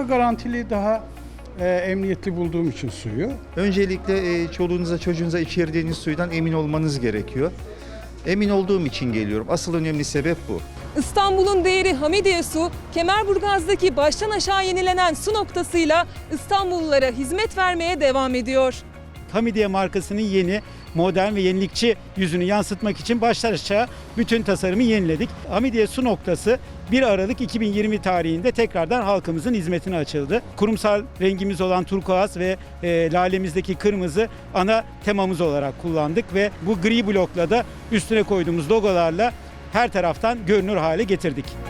daha garantili, daha e, emniyetli bulduğum için suyu. Öncelikle e, çoluğunuza çocuğunuza içirdiğiniz suydan emin olmanız gerekiyor. Emin olduğum için geliyorum. Asıl önemli sebep bu. İstanbul'un değeri Hamidiye Su, Kemerburgaz'daki baştan aşağı yenilenen su noktasıyla İstanbullulara hizmet vermeye devam ediyor. Hamidiye markasının yeni, modern ve yenilikçi yüzünü yansıtmak için başlar aşağı bütün tasarımı yeniledik. Hamidiye su noktası 1 Aralık 2020 tarihinde tekrardan halkımızın hizmetine açıldı. Kurumsal rengimiz olan turkuaz ve e, lalemizdeki kırmızı ana temamız olarak kullandık ve bu gri blokla da üstüne koyduğumuz logolarla her taraftan görünür hale getirdik.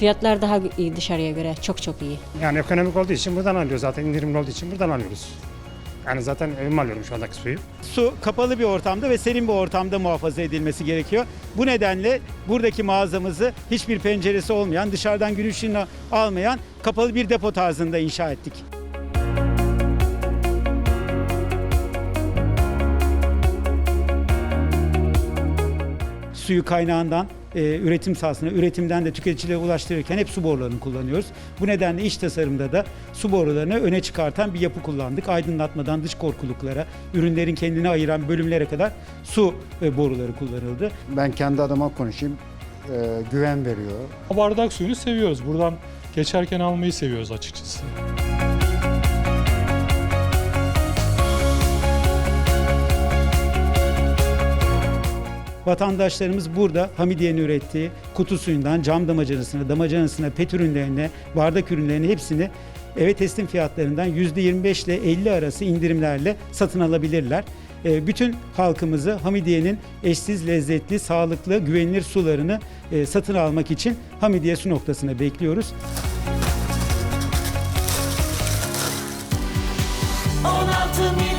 Fiyatlar daha iyi dışarıya göre. Çok çok iyi. Yani ekonomik olduğu için buradan alıyoruz zaten indirimli olduğu için buradan alıyoruz. Yani zaten evime alıyorum şu andaki suyu. Su kapalı bir ortamda ve serin bir ortamda muhafaza edilmesi gerekiyor. Bu nedenle buradaki mağazamızı hiçbir penceresi olmayan, dışarıdan gün ışığını almayan kapalı bir depo tarzında inşa ettik. Suyu kaynağından e, üretim sahasına, üretimden de tüketicilere ulaştırırken hep su borularını kullanıyoruz. Bu nedenle iç tasarımda da su borularını öne çıkartan bir yapı kullandık. Aydınlatmadan dış korkuluklara, ürünlerin kendini ayıran bölümlere kadar su e, boruları kullanıldı. Ben kendi adıma konuşayım. Ee, güven veriyor. Bardak suyunu seviyoruz. Buradan geçerken almayı seviyoruz açıkçası. Vatandaşlarımız burada Hamidiye'nin ürettiği kutu suyundan cam damacanasına, damacanasına, pet ürünlerine, bardak ürünlerine hepsini eve teslim fiyatlarından %25 ile 50 arası indirimlerle satın alabilirler. E, Bütün halkımızı Hamidiye'nin eşsiz, lezzetli, sağlıklı, güvenilir sularını e, satın almak için Hamidiye su noktasına bekliyoruz. 16 milyon